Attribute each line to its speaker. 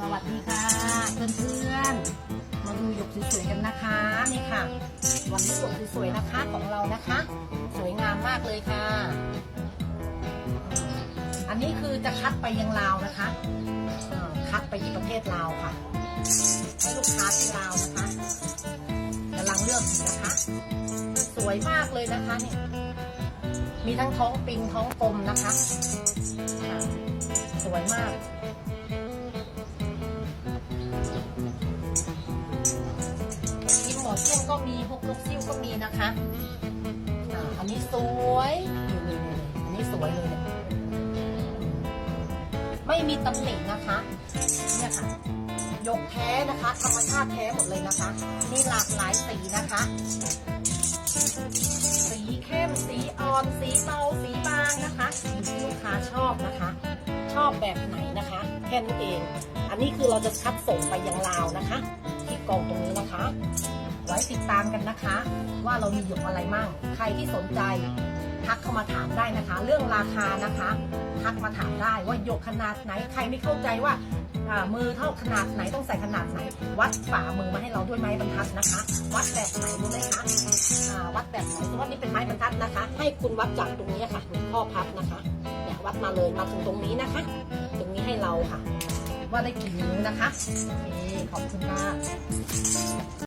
Speaker 1: สวัสดีค่ะเพื่อนๆมาดูหยกสวยๆกันนะคะนี่ค่ะ วันนี้หยกสวยๆนะคะของเรานะคะ สวยงามมากเลยค่ะ อันนี้คือจะคัดไปยังลาวนะคะคัดไปที่ประเทศลาวค่ะให้ลูกค้าที่ลาวนะคะกำลังเลือกอยู่นะคะ สวยมากเลยนะคะเนี่ยมีทั้งท้องปิงท้องกลมนะคะ สวยมาก็มีฮกลกซิ่วก็มีนะคะอ่าอันนี้สวยนี่นี่นี่อันนี้สวยเลยเนี่ยไม่มีตำหนินะคะเนี่ยค่ะยกแท้นะคะธรรมชาติแท้หมดเลยนะคะ มีหลากหลายสีนะคะ สีเข้มสีอ่อน สีเบาสีบางนะคะอยู่ที่ลูกค้าชอบนะคะ ชอบแบบไหนนะคะแค่นั้นเอง อันนี้คือเราจะคัดส่งไปยังลาวนะคะ ที่กองตรงนี้นะคะ ติดตามกันนะคะ ว่าเรามีหยกอะไรมั่ง ใครที่สนใจทักเข้ามาถามได้นะคะ เรื่องราคานะคะทักมาถามได้ว่าหยกขนาดไหน ใครไม่เข้าใจว่ามือเท่าขนาดไหนต้องใส่ขนาดไหน วัดฝ่ามือมาให้เราด้วยไม้บรรทัดนะคะ วัดแบบไหนรู้ไหมคะวัดแบบไหนสมมติว่านี่เป็นไม้บรรทัดนะคะ ให้คุณวัดจากตรงนี้ค่ะข้อพับนะคะเนี่ยวัดมาเลยมาถึงตรงนี้นะคะ ตรงนี้ให้เราค่ะ ว่าได้กี่นิ้วนะคะขอบคุณมาก